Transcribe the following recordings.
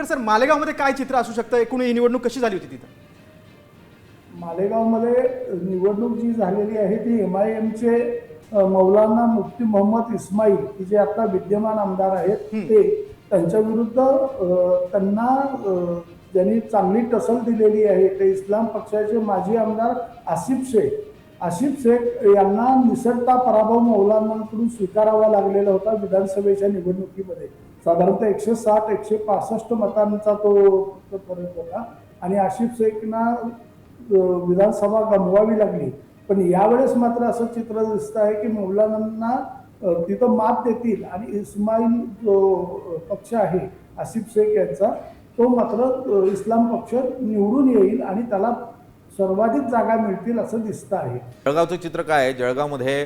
Sonkar sir मालेगावमध्ये काय चित्र असू शकतं? एकूण ही निवडणूक कशी झाली होती तिथं? मालेगावमध्ये निवडणूक जी झालेली आहे ती एम आय एमचे मौलाना मुफ्ती मोहम्मद इस्माईल की जे आता विद्यमान आमदार आहेत ते त्यांच्या विरुद्ध त्यांना ज्यांनी चांगली टसल दिलेली आहे ते इस्लाम पक्षाचे माजी आमदार आसिफ शेख. आसिफ शेख यांना निसटता पराभव मौलानाकडून स्वीकारावा लागलेला होता विधानसभेच्या निवडणुकीमध्ये. साधारणतः एकशे साठ एकशे पासष्ट मतांचा तो फरक होता. आणि आशिफ शेखना विधानसभा गमवावी लागली. पण यावेळेस मात्र असं चित्र दिसतं आहे की मौलानांना तिथं मात देतील आणि इस्माईल जो पक्ष आहे आसिफ शेख यांचा तो मात्र इस्लाम पक्ष निवडून येईल आणि त्याला सर्वाधिक जागा मिळतील असं दिसतं आहे. जळगावचं चित्र काय आहे? जळगावमध्ये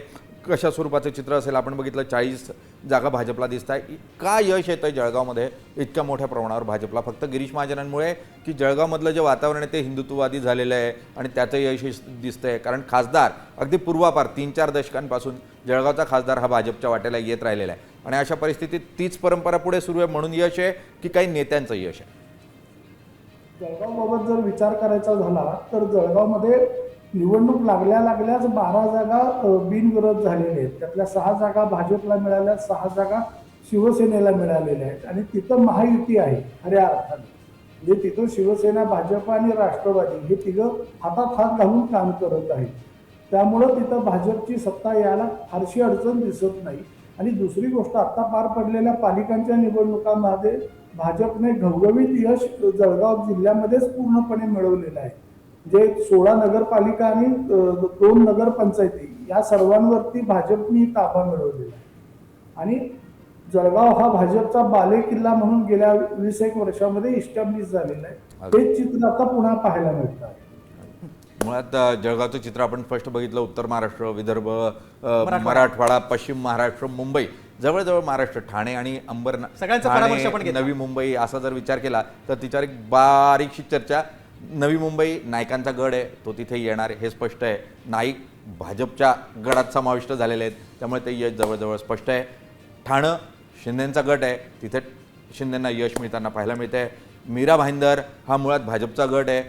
कशा स्वरूपाचं चित्र असेल आपण बघितलं चाळीस जागा भाजपला दिसत आहे. का यश येतं जळगावमध्ये? इतक्या मोठ्या प्रमाणावर भाजपला. फक्त गिरीश महाजनांमुळे की जळगावमधलं जे वातावरण आहे ते हिंदुत्ववादी झालेलं आहे आणि त्याचं यश दिसतं आहे कारण खासदार अगदी पूर्वापार तीन चार दशकांपासून जळगावचा खासदार हा भाजपच्या वाट्याला येत राहिलेला आहे. आणि अशा परिस्थितीत तीच परंपरा पुढे सुरू आहे म्हणून यश आहे की काही नेत्यांचं यश आहे? जळगावबाबत जर विचार करायचा झाला तर जळगावमध्ये निवडणूक लागल्या लागल्याच बारा जागा बिनविरोध झालेल्या आहेत. त्यातल्या सहा जागा भाजपला मिळाल्या सहा जागा शिवसेनेला मिळालेल्या आहेत. आणि तिथं महायुती आहे खऱ्या अर्थाने. म्हणजे तिथं शिवसेना भाजप आणि राष्ट्रवादी हे तिघं हातात हात घालून काम करत आहेत. त्यामुळं तिथं भाजपची सत्ता यायला फारशी अडचण दिसत नाही. आणि दुसरी गोष्ट आत्ता पार पडलेल्या पालिकांच्या निवडणुकांमध्ये भाजपने घवघवीत यश जळगाव जिल्ह्यामध्येच पूर्णपणे मिळवलेलं आहे. जे सोळा नगरपालिका आणि दोन नगरपंचायती या सर्वांवरती भाजपनी ताबा मिळवलेला आणि जळगाव हा भाजपचा बाले किल्ला म्हणून गेल्या वीस एक वर्षामध्ये इस्टॅब्लिश झालेला आहे. तेच चित्र आता पुन्हा पाहायला मिळतं. मुळात जळगावचं चित्र आपण स्पष्ट बघितलं. उत्तर महाराष्ट्र विदर्भ मराठवाडा. पश्चिम महाराष्ट्र मुंबई. जवळजवळ महाराष्ट्र ठाणे आणि अंबर सगळ्यांचा. नवी मुंबई असा जर विचार केला तर तिच्यावर एक बारीकशी चर्चा नवी मुंबई नायकांचा गड आहे तो तिथे येणार हे स्पष्ट आहे. नाईक भाजपच्या गडात समाविष्ट झालेले आहेत त्यामुळे ते यश जवळजवळ स्पष्ट आहे. ठाणं शिंदेंचा गट आहे तिथे शिंदेंना यश मिळताना पाहायला मिळतं आहे मीरा भाईंदर हा मुळात भाजपचा गट आहे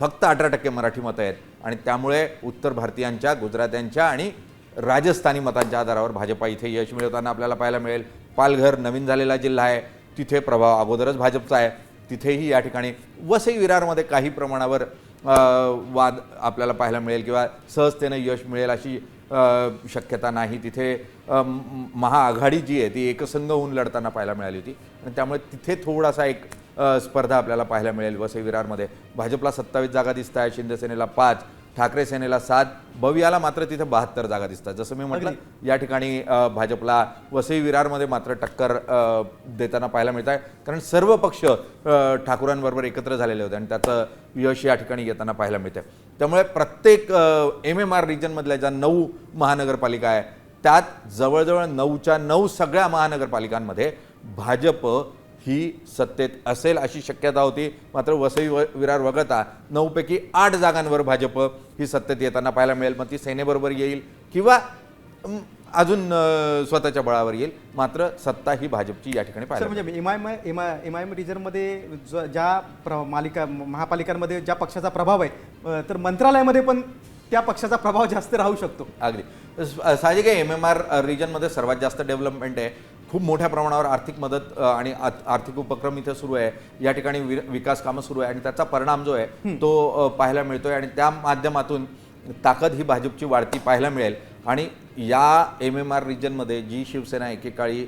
फक्त अठरा टक्के मराठी मतं आहेत. आणि त्यामुळे उत्तर भारतीयांच्या गुजरात्यांच्या आणि राजस्थानी मतांच्या आधारावर भाजपा इथे यश मिळवताना आपल्याला पाहायला मिळेल. पालघर नवीन झालेला जिल्हा आहे तिथे प्रभाव अगोदरच भाजपचा आहे. तिथेही या ठिकाणी वसई विरारमध्ये काही प्रमाणावर वाद आपल्याला पाहायला मिळेल किंवा सहजतेनं यश मिळेल अशी शक्यता नाही. तिथे महाआघाडी जी आहे ती एकसंघ होऊन लढताना पाहायला मिळाली होती. आणि त्यामुळे तिथे थोडासा एक स्पर्धा आपल्याला पाहायला मिळेल वसई विरारमध्ये. भाजपला सत्तावीस जागा दिसत आहे शिंदेसेनेला पाच ठाकरे सेनेला सात भवियाला मात्र तिथे बहात्तर जागा दिसतात. जसं मी म्हटलं या ठिकाणी भाजपला वसई विरारमध्ये मात्र टक्कर देताना पाहायला मिळत आहे. कारण सर्व पक्ष ठाकूरांबरोबर एकत्र झालेले होते आणि त्याचं यश या ठिकाणी येताना पाहायला मिळतं त्यामुळे प्रत्येक एम एम आर रिजनमधल्या ज्या नऊ महानगरपालिका आहे त्यात जवळजवळ नऊच्या नऊ सगळ्या महानगरपालिकांमध्ये भाजप ही सत्तेत असेल अशी शक्यता होती. मात्र वसई व- विरार वगळता नऊपैकी आठ जागांवर भाजप ही सत्तेत येताना पाहायला मिळेल. मग ती सेनेबरोबर येईल किंवा अजून स्वतःच्या बळावर येईल. मात्र सत्ता ही भाजपची या ठिकाणी पाहायला म्हणजे M I M I M I M रिजनमध्ये ज- ज्या प्र मालिका महापालिकांमध्ये ज्या पक्षाचा प्रभाव आहे तर मंत्रालयामध्ये पण त्या पक्षाचा प्रभाव जास्त राहू शकतो. अगदी. साहजिक आहे. एम एम आर रिजनमध्ये सर्वात जास्त डेव्हलपमेंट आहे. खूप मोठ्या प्रमाणावर आर्थिक मदत आणि आर्थिक उपक्रम इथे सुरू आहे. या ठिकाणी वि- विकास कामं सुरू आहे आणि त्याचा परिणाम जो आहे तो पाहायला मिळतोय. आणि त्या माध्यमातून ताकद ही भाजपची वाढती पाहायला मिळेल. आणि या एम एम आर रिजनमध्ये जी शिवसेना एकेकाळी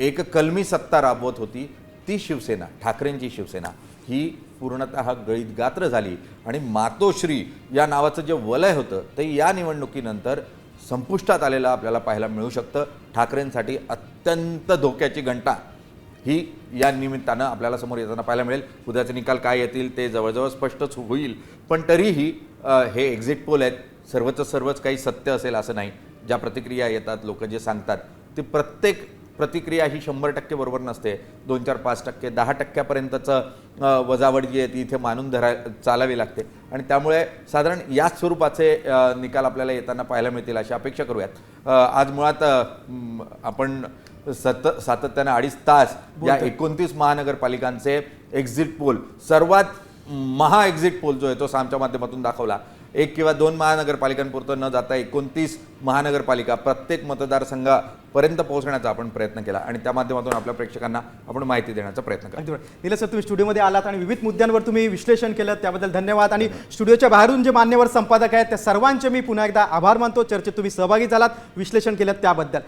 एक कलमी सत्ता राबवत होती ती शिवसेना ठाकरेंची शिवसेना ही पूर्णतः गळीत गात्र झाली. आणि मातोश्री या नावाचं जे वलय होतं ते या निवडणुकीनंतर संपुष्टात आलेलं आपल्याला पाहायला मिळू शकतं. ठाकरेंसाठी अत्यंत धोक्याची घंटा ही या निमित्तानं आपल्याला समोर येताना पाहायला मिळेल. उद्याचे निकाल काय येतील ते जवळजवळ स्पष्टच होईल. पण तरीही हे एक्झिट पोल आहेत. सर्वच सर्वच काही सत्य असेल असं नाही. ज्या प्रतिक्रिया येतात लोक जे सांगतात ते प्रत्येक प्रतिक्रिया ही शंभर टक्के बरोबर नसते. दोन चार पाच टक्के दहा टक्क्यापर्यंतचं वजावट जी आहे ती इथे मानून धरा चालावी लागते. आणि त्यामुळे साधारण याच स्वरूपाचे निकाल आपल्याला येताना पाहायला मिळतील अशी अपेक्षा करूयात. आज मुळात आपण सत सातत्याने अडीच तास या एकोणतीस महानगरपालिकांचे एक्झिट पोल सर्वात महा एक्झिट पोल जो आहे तो सामच्या माध्यमातून दाखवला. एक किंवा दोन महानगरपालिकांपुरतं न जाता एकोणतीस महानगरपालिका प्रत्येक मतदारसंघापर्यंत पोहोचण्याचा आपण प्रयत्न केला आणि त्या माध्यमातून आपल्या प्रेक्षकांना आपण माहिती देण्याचा प्रयत्न केला. अगदी सर तुम्ही स्टुडिओमध्ये आलात आणि विविध मुद्द्यांवर तुम्ही विश्लेषण केलं त्याबद्दल धन्यवाद. आणि स्टुडिओच्या बाहेरून जे मान्यवर संपादक आहेत त्या सर्वांचे मी पुन्हा एकदा आभार मानतो. चर्चेत तुम्ही सहभागी झालात विश्लेषण केलं त्याबद्दल.